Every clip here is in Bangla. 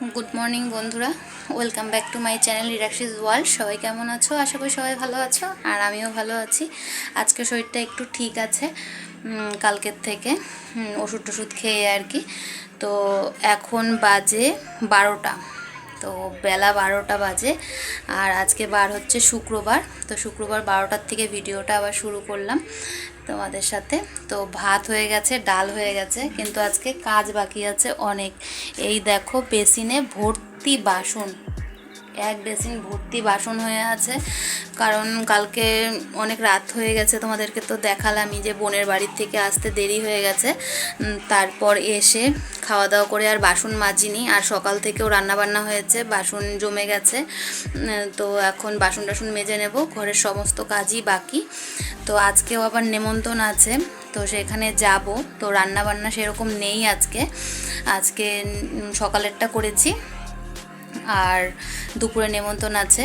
গুড মর্নিং বন্ধুরা। Welcome back to my channel রিরাক্সিস world সবাই কেমন আছো? আশা করি সবাই ভালো আছো, আর আমিও ভালো আছি। আজকে শরীরটা একটু ঠিক আছে কালকের থেকে ওষুধ টষুধ খেয়ে আর কি। তো এখন বাজে বারোটা। তো বেলা বারোটা বাজে আর আজকে বার হচ্ছে শুক্রবার। তো শুক্রবার বারোটার থেকে ভিডিওটা আবার শুরু করলাম তোমাদের সাথে। তো ভাত হয়ে গেছে, ডাল হয়ে গেছে, কিন্তু আজকে কাজ বাকি আছে অনেক। এই দেখো বেসিনে ভর্তি বাসন। এক বেসিন ভর্তি বাসন হয়ে আছে। কারণ কালকে অনেক রাত হয়ে গেছে, তোমাদেরকে তো দেখালামই যে বোনের বাড়ির থেকে আসতে দেরি হয়ে গেছে। তারপর এসে খাওয়া দাওয়া করে আর বাসন মাজিনি। আর সকাল থেকেও রান্না বান্না হয়েছে, বাসন জমে গেছে। তো এখন বাসন টাসন মেজে নেব, ঘরের সমস্ত কাজই বাকি। তো আজকেও আবার নেমন্তণ আছে, তো সেখানে যাব। তো রান্না বান্না সেরকম নেই আজকে। আজকে সকালেরটা করেছি। আর দুপুরে নেমন্তন্ন আছে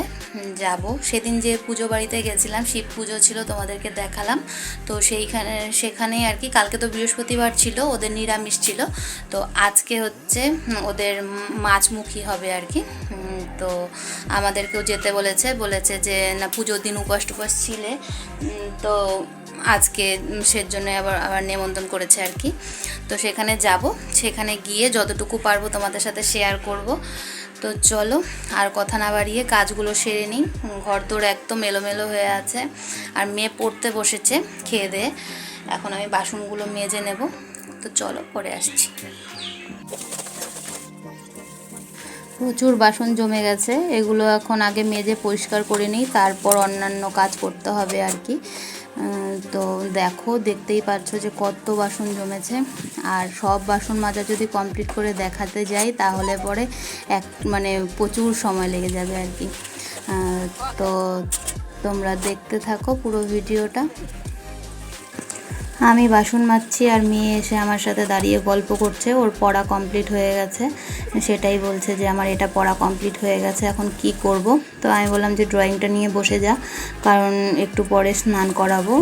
যাব। সেদিন যে পুজো বাড়িতে গেছিলাম শিব পুজো ছিল তোমাদেরকে দেখালাম। তো সেইখানে সেখানেই আর কি কালকে তো বৃহস্পতিবার ছিল ওদের নিরামিষ ছিল। তো আজকে হচ্ছে ওদের মাছমুখী হবে আর কি। তো আমাদেরকেও যেতে বলেছে বলেছে যে না পুজোর দিন উপাস টুপাস ছিলে। তো আজকে উম, সেজন্য আবার আবার নেমন্তন্ন করেছে আর কি। তো সেখানে যাব সেখানে গিয়ে যতটুকু পারব তোমাদের সাথে শেয়ার করব। তো চলো, আর কথা না বাড়িয়ে কাজগুলো সেরে নিই। ঘর তোর একদম এলোমেলো হয়ে আছে। আর মেয়ে পড়তে বসেছে, খেয়ে দিয়ে এখন আমি বাসনগুলো মেজে নেব। তো চলো, পরে আসছি। প্রচুর বাসন জমে গেছে। এগুলো এখন আগে মেজে পরিষ্কার করে নিই, তারপর অন্যান্য কাজ করতে হবে আর কি। তো দেখো, দেখতেই পারছ যে কত বাসন জমেছে। আর সব বাসন মাজা যদি কমপ্লিট করে দেখাতে যাই, তাহলে পরে এক মানে প্রচুর সময় লেগে যাবে আর কি। তো তোমরা দেখতে থাকো পুরো ভিডিওটা। আমি বাসন মাজছি আর মেয়ে এসে আমার সাথে দাঁড়িয়ে গল্প করছে। ওর পড়া কমপ্লিট হয়ে গেছে। সেটাই বলছে যে, আমার এটা পড়া কমপ্লিট হয়ে গেছে, এখন কি করব? তো আমি বললাম যে ড্রয়িংটা নিয়ে বসে যা, কারণ একটু পরে স্নান করাবো,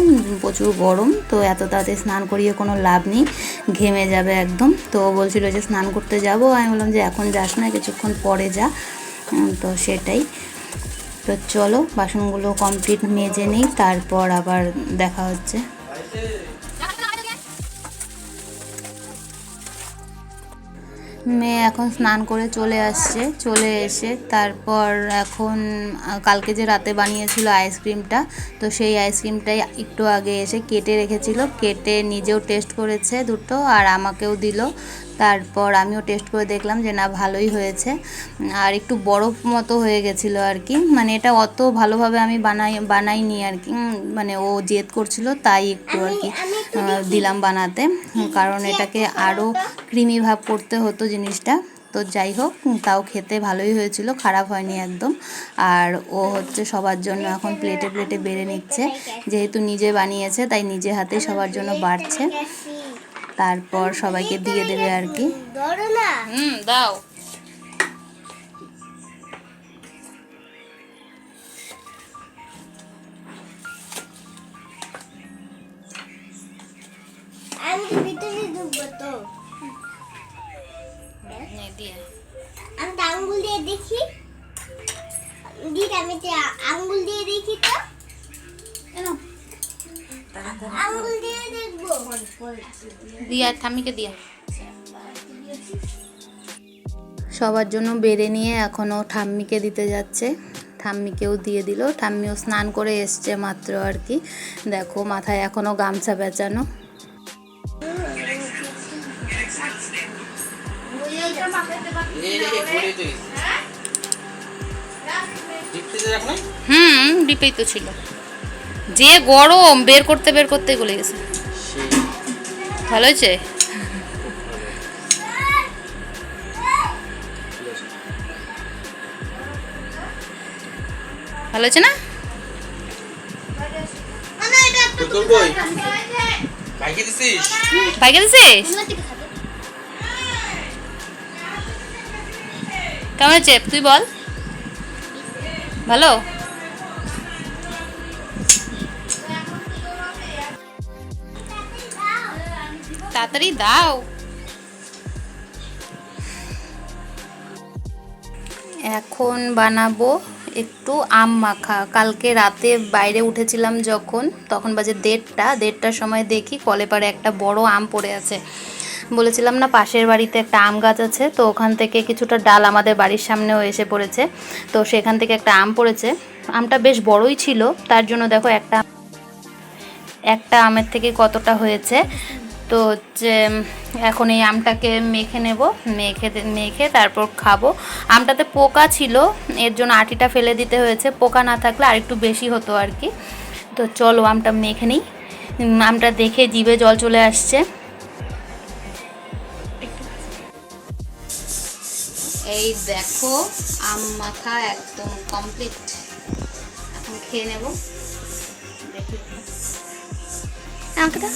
প্রচুর গরম, তো এত তাড়াতাড়ি স্নান করিয়ে কোনো লাভ নেই, ঘেমে যাবে একদম। তো বলছিল যে, স্নান করতে যাব। আমি বললাম যে, এখন যাস না, কিছুক্ষণ পরে যা। তো সেটাই। তো চলো, বাসনগুলো কমপ্লিট মেজে নিই, তারপর আবার দেখা হচ্ছে। মেয়ে এখন স্নান করে চলে আসছে, চলে এসে তারপর এখন কালকে যে রাতে বানিয়েছিল আইসক্রিমটা, তো সেই আইসক্রিমটাই একটু আগে এসে কেটে রেখেছিল, কেটে নিজেও টেস্ট করেছে দুটো আর আমাকেও দিল। তারপর আমিও টেস্ট করে দেখলাম যে না ভালোই হয়েছে। আর একটু বরফ মতো হয়ে গেছিল আর কি। মানে এটা অত ভালোভাবে আমি বানাই বানাইনি আর কি। মানে ও জেদ করছিল তাই একটু আর কি দিলাম বানাতে। কারণ এটাকে আরও ক্রিমি ভাব করতে হতো জিনিসটা। তো যাই হোক তাও খেতে ভালোই হয়েছিল খারাপ হয়নি একদম। আর ও হচ্ছে সবার জন্য এখন প্লেটে প্লেটে বেড়ে নিচ্ছে। যেহেতু নিজে বানিয়েছে তাই নিজে হাতে সবার জন্য বাড়ছে। তারপর সবাইকে দিয়ে দেবে আর কি। হুম দাও। আমি ভিতরে ঢুকবো তো। দিয়ে। আমি তো আঙ্গুল দিয়ে দেখি। দিক আমি তো আঙ্গুল দিয়ে দেখি তো। দিয়ে দেখব। দিয়া সবার জন্য বেড়ে নিয়ে এখনও ঠাম্মিকে দিতে যাচ্ছে। ঠাম্মিকেও দিয়ে দিল। ঠাম্মিও স্নান করে এসছে মাত্র আর কি। দেখো মাথায় এখনও গামছা বেচানো হুম ডিপেই তো ছিল। যে গরম বের করতে বের করতে গলে গেছে। ভালো হয়েছে? ভালো হয়েছে না? দিছিস? দিছিস? কেমন হয়েছে? তুই বল। ভালো? তাড়াতাড়ি দাও। এখন বানাবো একটু আম মাখা। কালকে রাতে বাইরে উঠেছিলাম যখন, তখন বাজে দেড়টা। দেড়টার সময় দেখি কলে পারে একটা বড় আম পড়ে আছে। বলেছিলাম, না, পাশের বাড়িতে একটা আম গাছ আছে। তো ওখান থেকে কিছুটা ডাল আমাদের বাড়ির সামনেও এসে পড়েছে। তো সেখান থেকে একটা আম পড়েছে। আমটা বেশ বড়ই ছিল। তার জন্য দেখো একটা একটা আমের থেকে কতটা হয়েছে। তো হচ্ছে এখন এই আমটাকে মেখে নেব, মেখে মেখে তারপর খাব। আমটাতে পোকা ছিল, এর জন্য আটিটা ফেলে দিতে হয়েছে, পোকা না থাকলে আরেকটু বেশি হতো আর কি। তো চলো আমটা মেখে নিই। আমটা দেখে জিভে জল চলে আসছে। এই দেখো, আম মাখা একদম কমপ্লিট এখন খেয়ে নেব। দেখি। আমাকে দাও।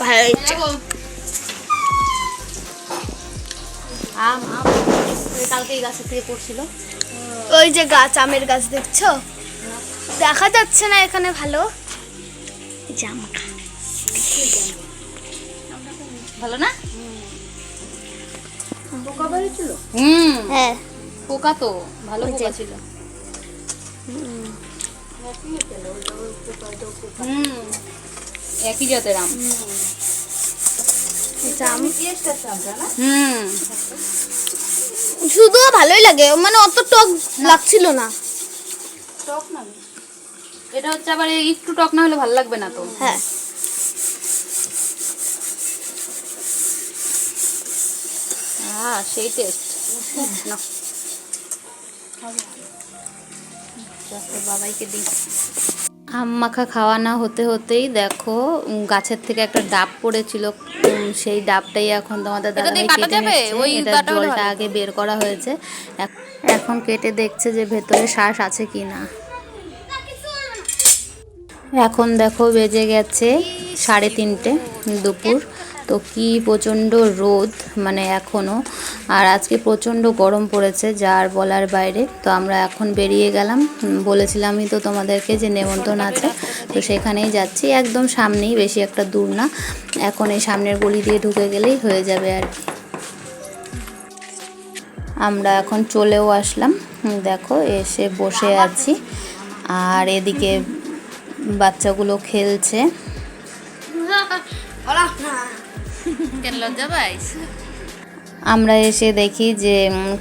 ভালো আম আম। কালকে এই গাছের থেকে পড়ছিল। ওই যে গাছ আমের গাছ দেখছ? দেখা যাচ্ছে না এখানে ভালো। জামা ভালো না? হুম। হ্যাঁ। পোকা তো ভালো পোকা ছিল। একই জাতের আম। শুধু ভালোই লাগে মানে অত টক লাগছিল না। টক না এটা হচ্ছে আবার একটু টক না হলে ভালো লাগবে না তো। হ্যাঁ। হ্যাঁ সেই টেস্ট না। বাবাইকে দিই। আম মাখা খাওয়া না হতে হতেই দেখো গাছের থেকে একটা ডাব পড়েছিল। সেই ডাবটাই এখন তোমাদের দাদাভাই কেটে নিচ্ছে। এটা জলটা আগে বের করা হয়েছে। এখন কেটে দেখছে যে ভেতরে শ্বাস আছে কি না এখন দেখো বেজে গেছে সাড়ে তিনটে দুপুর। তো কি প্রচণ্ড রোদ মানে এখনও আর আজকে প্রচণ্ড গরম পড়েছে যার বলার বাইরে। তো আমরা এখন বেরিয়ে গেলাম। বলেছিলামই তো তোমাদেরকে যে নেমন্তন্ন আছে। তো সেখানেই যাচ্ছি। একদম সামনেই, বেশি একটা দূর না। এখন এই সামনের গলি দিয়ে ঢুকে গেলেই হয়ে যাবে আর কি। আমরা এখন চলেও আসলাম। দেখো, এসে বসে আছি। আর এদিকে বাচ্চাগুলো খেলছে। কেন লজ্জা পাইস? আমরা এসে দেখি যে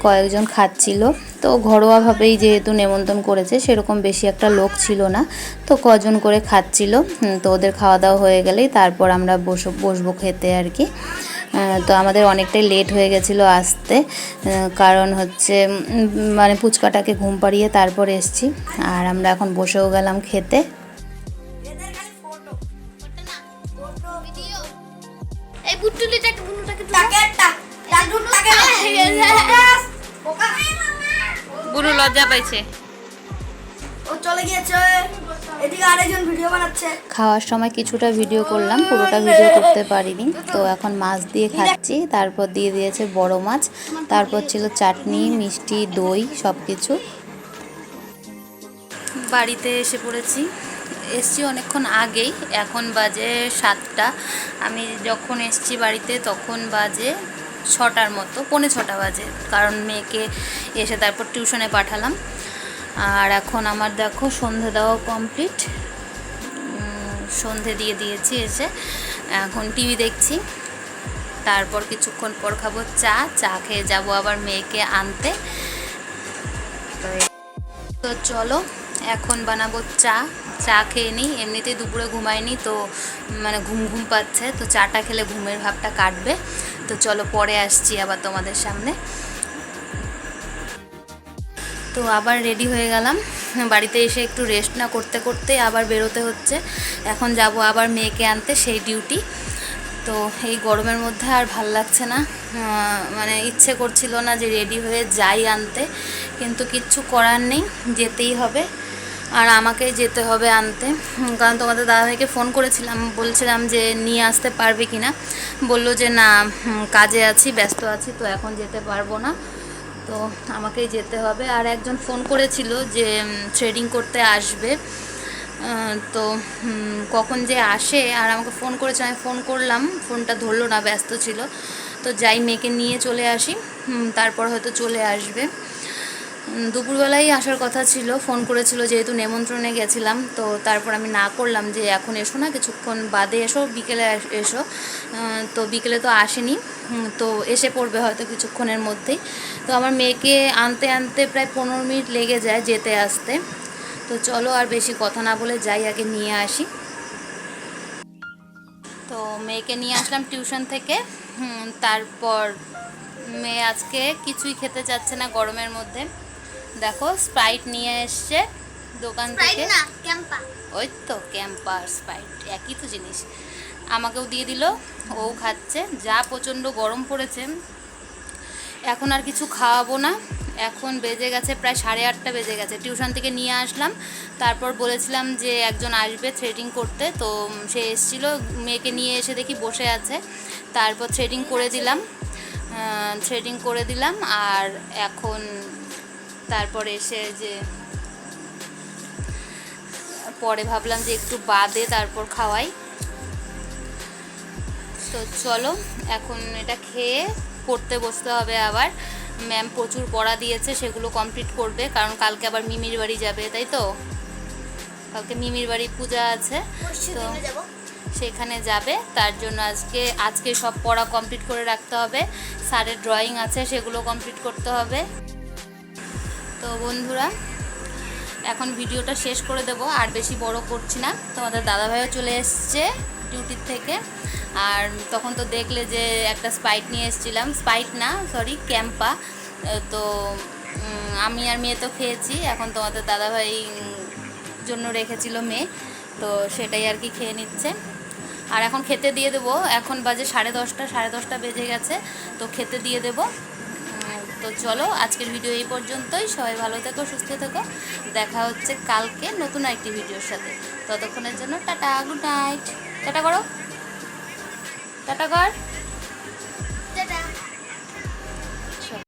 কয়েকজন খাচ্ছিল। তো ঘরোয়াভাবেই যেহেতু নেমন্তন্ন করেছে, সেরকম বেশি একটা লোক ছিল না। তো কজন করে খাচ্ছিল তো ওদের খাওয়া দাওয়া হয়ে গেলেই তারপর আমরা বসো বসবো খেতে আর কি। তো আমাদের অনেকটাই লেট হয়ে গেছিল আসতে কারণ হচ্ছে মানে পুচকাটাকে ঘুম পাড়িয়ে তারপর এসছি। আর আমরা এখন বসেও গেলাম খেতে। এই বুটুলিটাকে বুনুটাকে বুড়ো লজ্জা পাইছে। ও চলে গিয়েছে। এদিকে আরেকজন ভিডিও বানাচ্ছে। খাওয়ার সময় কিছুটা ভিডিও করলাম পুরোটা ভিডিও করতে পারিনি। তো এখন মাছ দিয়ে খাচ্ছি তারপর দিয়ে দিয়েছে বড় মাছ তারপর ছিল চাটনি মিষ্টি দই সব কিছু বাড়িতে এসে পড়েছি। এসছি অনেকক্ষণ আগেই, এখন বাজে সাতটা। আমি যখন এসছি বাড়িতে তখন বাজে ছটার মতো, পৌনে ছটা বাজে, কারণ মেয়েকে এসে তারপর টিউশনে পাঠালাম। আর এখন আমার দেখো সন্ধে দেওয়া কমপ্লিট সন্ধে দিয়ে দিয়েছি এসে। এখন টিভি দেখছি। তারপর কিছুক্ষণ পর খাব চা চা খেয়ে যাব আবার মেয়েকে আনতে। তো তো চলো, এখন বানাবো চা। চা খেয়ে নিই। এমনিতেই দুপুরে ঘুমাইনি তো মানে ঘুম ঘুম পাচ্ছে, তো চাটা খেলে ঘুমের ভাবটা কাটবে। তো চলো পরে আসছি আবার তোমাদের সামনে। তো আবার রেডি হয়ে গেলাম। বাড়িতে এসে একটু রেস্ট না করতে করতে আবার বেরোতে হচ্ছে। এখন যাব আবার মেয়েকে আনতে, সেই ডিউটি। তো এই গরমের মধ্যে আর ভালো লাগছে না। মানে ইচ্ছে করছিল না যে রেডি হয়ে যাই আনতে, কিন্তু কিচ্ছু করার নেই, যেতেই হবে। আর আমাকেই যেতে হবে আনতে। কারণ তোমাদের দাদাভাইকে ফোন করেছিলাম, বলছিলাম যে নিয়ে আসতে পারবে কি না বলল যে না কাজে আছি, ব্যস্ত আছি, তো এখন যেতে পারব না। তো আমাকেই যেতে হবে। আর একজন ফোন করেছিল যে থ্রেডিং করতে আসবে। তো কখন যে আসে, আর আমাকে ফোন করেছে, আমি ফোন করলাম ফোনটা ধরলো না, ব্যস্ত ছিল। তো যাই, মেয়েকে নিয়ে চলে আসি। তারপর হয়তো চলে আসবে। দুপুরবেলাই আসার কথা ছিল, ফোন করেছিল যেহেতু নেমন্ত্রণে গেছিলাম, তো তারপর আমি না করলাম যে এখন এসো না, কিছুক্ষণ বাদে এসো, বিকেলে এসো। তো বিকেলে তো আসেনি তো এসে পড়বে হয়তো কিছুক্ষণের মধ্যেই। তো আমার মেয়েকে আনতে আনতে প্রায় পনেরো মিনিট লেগে যায় যেতে, আসতে। তো চলো আর বেশি কথা না বলে যাই, আগে নিয়ে আসি। তো মেয়েকে নিয়ে আসলাম টিউশন থেকে তারপর মেয়ে আজকে কিছুই খেতে চাচ্ছে না গরমের মধ্যে। দেখো স্প্রাইট নিয়ে এসছে দোকান থেকে। ওই তো ক্যাম্পার স্প্রাইট একই তো জিনিস। আমাকেও দিয়ে দিল ও খাচ্ছে। যা প্রচণ্ড গরম পড়েছে এখন আর কিছু খাওয়াবো না। এখন বেজে গেছে প্রায় সাড়ে আটটা বেজে গেছে। টিউশন থেকে নিয়ে আসলাম তারপর বলেছিলাম যে একজন আসবে থ্রেডিং করতে তো সে এসেছিল মেয়েকে নিয়ে এসে দেখি বসে আছে। তারপর থ্রেডিং করে দিলাম থ্রেডিং করে দিলাম আর এখন তারপর এসে যে পরে ভাবলাম যে একটু বাদে তারপর খাওয়াই। তো চলো এখন এটা খেয়ে পড়তে বসতে হবে আবার। ম্যাম প্রচুর পড়া দিয়েছে সেগুলো কমপ্লিট করবে কারণ কালকে আবার মিমির বাড়ি যাবে তাই তো? কালকে মিমির বাড়ি পূজা আছে তো সেখানে যাবে। তার জন্য আজকে আজকে সব পড়া কমপ্লিট করে রাখতে হবে। স্যারের ড্রয়িং আছে সেগুলো কমপ্লিট করতে হবে। তো বন্ধুরা, এখন ভিডিওটা শেষ করে দেব, আর বেশি বড় করছি না। তোমাদের দাদাভাইও চলে এসছে ডিউটির থেকে, আর তখন তো দেখলে যে একটা স্পাইট নিয়ে এসেছিলাম। স্পাইট না সরি ক্যাম্পা। তো আমি আর মেয়ে তো খেয়েছি, এখন তোমাদের দাদাভাই জন্য রেখেছিল মেয়ে, তো সেটাই আর কি খেয়ে নিচ্ছে। আর এখন খেতে দিয়ে দেবো, এখন বাজে সাড়ে দশটা সাড়ে দশটা বেজে গেছে, তো খেতে দিয়ে দেবো। তো চলো, আজকের ভিডিও এই পর্যন্তই। সবাই ভালো থেকো, সুস্থ থেকো। দেখা হচ্ছে কালকে নতুন একটি ভিডিওর সাথে। ততক্ষণের জন্য টাটা গুড নাইট টাটা করো। টাটা কর।